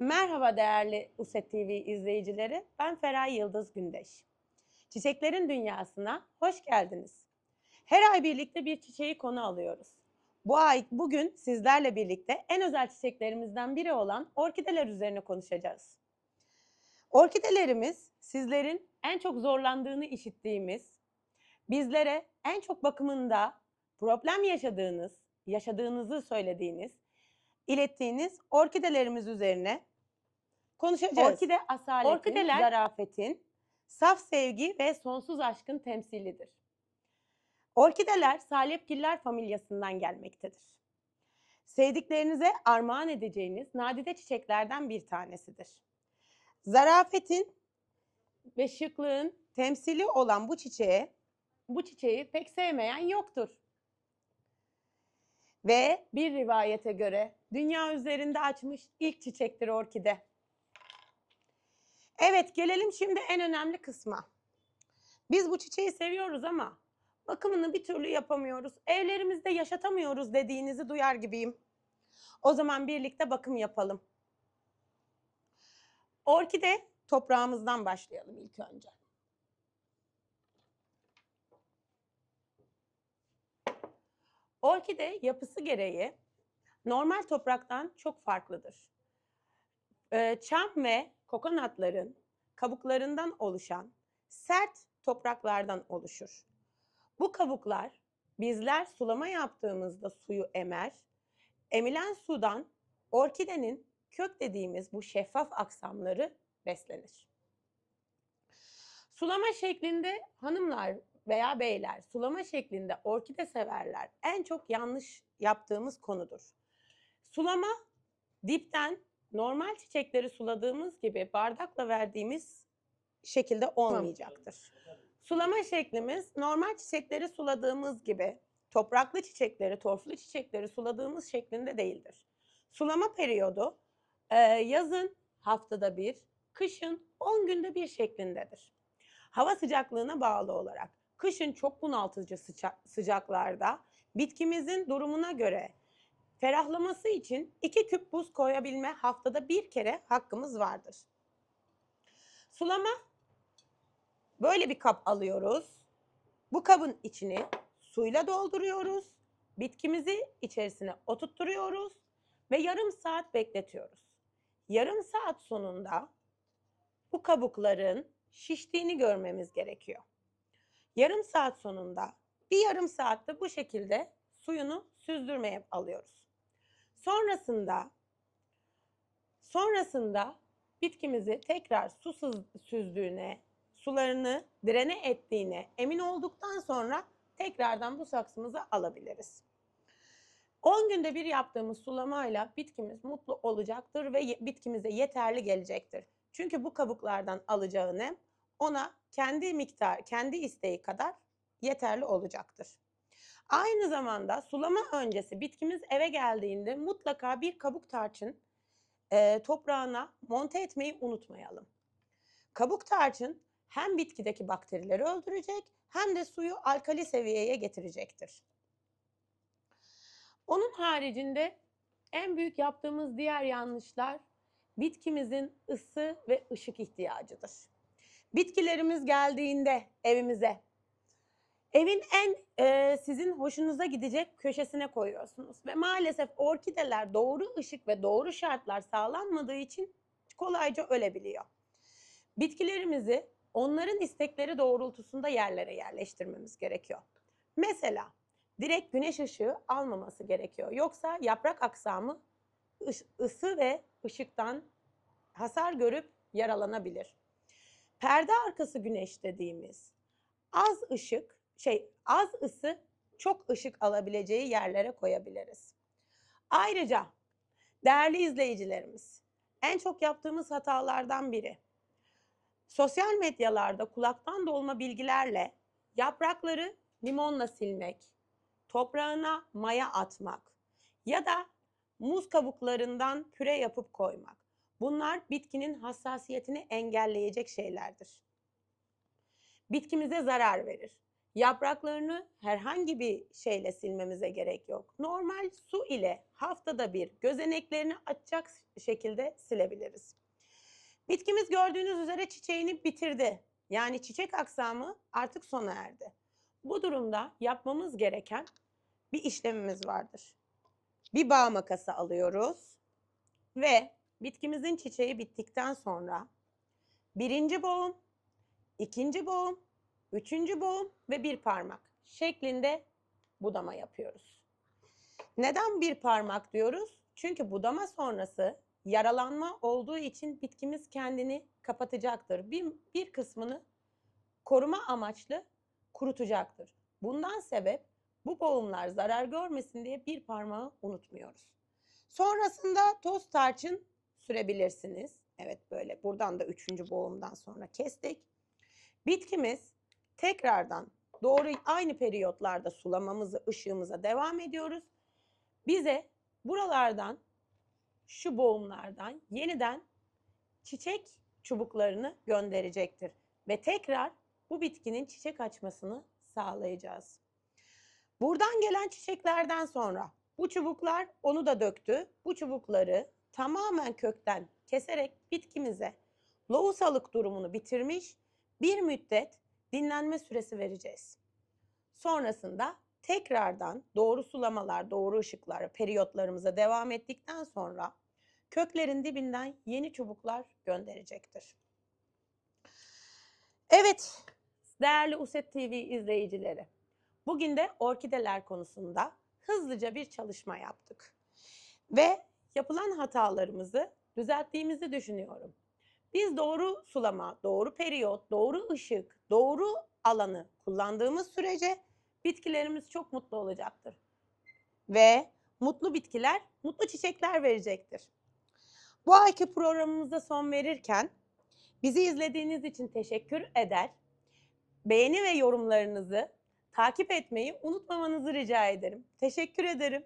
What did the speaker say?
Merhaba değerli USET TV izleyicileri. Ben Feray Yıldız Gündeş. Çiçeklerin dünyasına hoş geldiniz. Her ay birlikte bir çiçeği konu alıyoruz. Bu ay bugün sizlerle birlikte en özel çiçeklerimizden biri olan orkideler üzerine konuşacağız. Orkidelerimiz sizlerin en çok zorlandığını işittiğimiz, bizlere en çok bakımında problem yaşadığınız, yaşadığınızı söylediğiniz, ilettiğiniz orkidelerimiz üzerine konuşacağız. Orkide asaletin, Orkideler- zarafetin, saf sevgi ve sonsuz aşkın temsilidir. Orkideler salepgiller familyasından gelmektedir. Sevdiklerinize armağan edeceğiniz nadide çiçeklerden bir tanesidir. Zarafetin ve şıklığın temsili olan bu çiçeğe, bu çiçeği pek sevmeyen yoktur. Ve bir rivayete göre dünya üzerinde açmış ilk çiçektir orkide. Evet gelelim şimdi en önemli kısma. Biz bu çiçeği seviyoruz ama bakımını bir türlü yapamıyoruz. Evlerimizde yaşatamıyoruz dediğinizi duyar gibiyim. O zaman birlikte bakım yapalım. Orkide toprağımızdan başlayalım ilk önce. Orkide yapısı gereği normal topraktan çok farklıdır. Ee, Çam ve kokonatların kabuklarından oluşan sert topraklardan oluşur. Bu kabuklar bizler sulama yaptığımızda suyu emer. Emilen sudan orkidenin kök dediğimiz bu şeffaf aksamları beslenir. Sulama şeklinde hanımlar veya beyler sulama şeklinde orkide severler. En çok yanlış yaptığımız konudur. Sulama dipten normal çiçekleri suladığımız gibi bardakla verdiğimiz şekilde olmayacaktır. Sulama şeklimiz normal çiçekleri suladığımız gibi topraklı çiçekleri, torflu çiçekleri suladığımız şeklinde değildir. Sulama periyodu e, yazın haftada bir, kışın 10 günde bir şeklindedir. Hava sıcaklığına bağlı olarak kışın çok bunaltıcı sıca- sıcaklarda bitkimizin durumuna göre ferahlaması için 2 küp buz koyabilme haftada bir kere hakkımız vardır. Sulama böyle bir kap alıyoruz. Bu kabın içini suyla dolduruyoruz. Bitkimizi içerisine oturtturuyoruz ve yarım saat bekletiyoruz. Yarım saat sonunda bu kabukların şiştiğini görmemiz gerekiyor. Yarım saat sonunda bir yarım saatte bu şekilde suyunu süzdürmeye alıyoruz. Sonrasında sonrasında bitkimizi tekrar su sız- süzdüğüne, sularını direne ettiğine emin olduktan sonra tekrardan bu saksımıza alabiliriz. 10 günde bir yaptığımız sulamayla bitkimiz mutlu olacaktır ve bitkimize yeterli gelecektir. Çünkü bu kabuklardan alacağı nem ona kendi miktar, kendi isteği kadar yeterli olacaktır. Aynı zamanda sulama öncesi bitkimiz eve geldiğinde mutlaka bir kabuk tarçın e, toprağına monte etmeyi unutmayalım. Kabuk tarçın hem bitkideki bakterileri öldürecek hem de suyu alkali seviyeye getirecektir. Onun haricinde en büyük yaptığımız diğer yanlışlar bitkimizin ısı ve ışık ihtiyacıdır. Bitkilerimiz geldiğinde evimize evin en e, sizin hoşunuza gidecek köşesine koyuyorsunuz ve maalesef orkideler doğru ışık ve doğru şartlar sağlanmadığı için kolayca ölebiliyor. Bitkilerimizi onların istekleri doğrultusunda yerlere yerleştirmemiz gerekiyor. Mesela direkt güneş ışığı almaması gerekiyor. Yoksa yaprak aksamı ısı ve ışıktan hasar görüp yaralanabilir. Perde arkası güneş dediğimiz az ışık, şey az ısı çok ışık alabileceği yerlere koyabiliriz. Ayrıca değerli izleyicilerimiz, en çok yaptığımız hatalardan biri sosyal medyalarda kulaktan dolma bilgilerle yaprakları limonla silmek, toprağına maya atmak ya da muz kabuklarından püre yapıp koymak. Bunlar bitkinin hassasiyetini engelleyecek şeylerdir. Bitkimize zarar verir. Yapraklarını herhangi bir şeyle silmemize gerek yok. Normal su ile haftada bir gözeneklerini açacak şekilde silebiliriz. Bitkimiz gördüğünüz üzere çiçeğini bitirdi. Yani çiçek aksamı artık sona erdi. Bu durumda yapmamız gereken bir işlemimiz vardır. Bir bağ makası alıyoruz ve bitkimizin çiçeği bittikten sonra birinci boğum, ikinci boğum, üçüncü boğum ve bir parmak şeklinde budama yapıyoruz. Neden bir parmak diyoruz? Çünkü budama sonrası yaralanma olduğu için bitkimiz kendini kapatacaktır. Bir, bir kısmını koruma amaçlı kurutacaktır. Bundan sebep bu boğumlar zarar görmesin diye bir parmağı unutmuyoruz. Sonrasında toz tarçın sürebilirsiniz. Evet böyle buradan da üçüncü boğumdan sonra kestik. Bitkimiz tekrardan doğru aynı periyotlarda sulamamızı, ışığımıza devam ediyoruz. Bize buralardan şu boğumlardan yeniden çiçek çubuklarını gönderecektir ve tekrar bu bitkinin çiçek açmasını sağlayacağız. Buradan gelen çiçeklerden sonra bu çubuklar onu da döktü. Bu çubukları tamamen kökten keserek bitkimize lohusalık durumunu bitirmiş bir müddet dinlenme süresi vereceğiz. Sonrasında tekrardan doğru sulamalar, doğru ışıklar, periyotlarımıza devam ettikten sonra köklerin dibinden yeni çubuklar gönderecektir. Evet, değerli USET TV izleyicileri. Bugün de orkideler konusunda hızlıca bir çalışma yaptık. Ve yapılan hatalarımızı düzelttiğimizi düşünüyorum. Biz doğru sulama, doğru periyot, doğru ışık, doğru alanı kullandığımız sürece bitkilerimiz çok mutlu olacaktır. Ve mutlu bitkiler mutlu çiçekler verecektir. Bu ayki programımıza son verirken bizi izlediğiniz için teşekkür eder. Beğeni ve yorumlarınızı takip etmeyi unutmamanızı rica ederim. Teşekkür ederim.